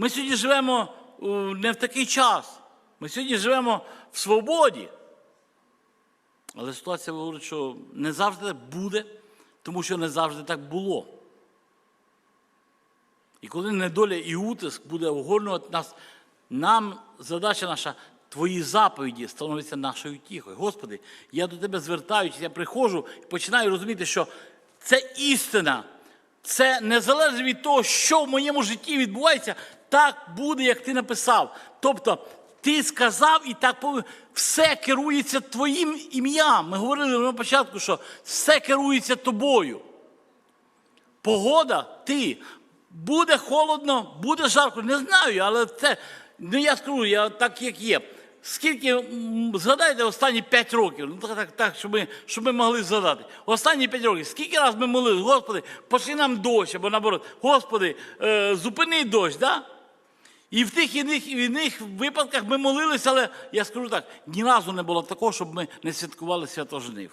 Ми сьогодні живемо не в такий час. Ми сьогодні живемо в свободі. Але ситуація говорить, що не завжди так буде, тому що не завжди так було. І коли недоля і утиск буде огорнувати нас, нам задача наша, твої заповіді становляться нашою тіхою. Господи, я до тебе звертаюся, я приходжу і починаю розуміти, що це істина. Це не залежить від того, що в моєму житті відбувається, так буде, як ти написав. Тобто, ти сказав і так. Все керується твоїм ім'ям. Ми говорили на початку, що все керується тобою. Погода, ти. Буде холодно, буде жарко. Не знаю, але це. Ну я скажу, я так як є. Скільки, згадайте останні 5 років, ну так, так, так щоб, ми, щоб ми могли згадати. Останні 5 років, скільки разів ми молились, Господи, пошли нам дощ, або наоборот, Господи, е, зупини дощ, да? І в тих іних, іних випадках ми молилися, але я скажу так, ні разу не було такого, щоб ми не святкували свято жнив.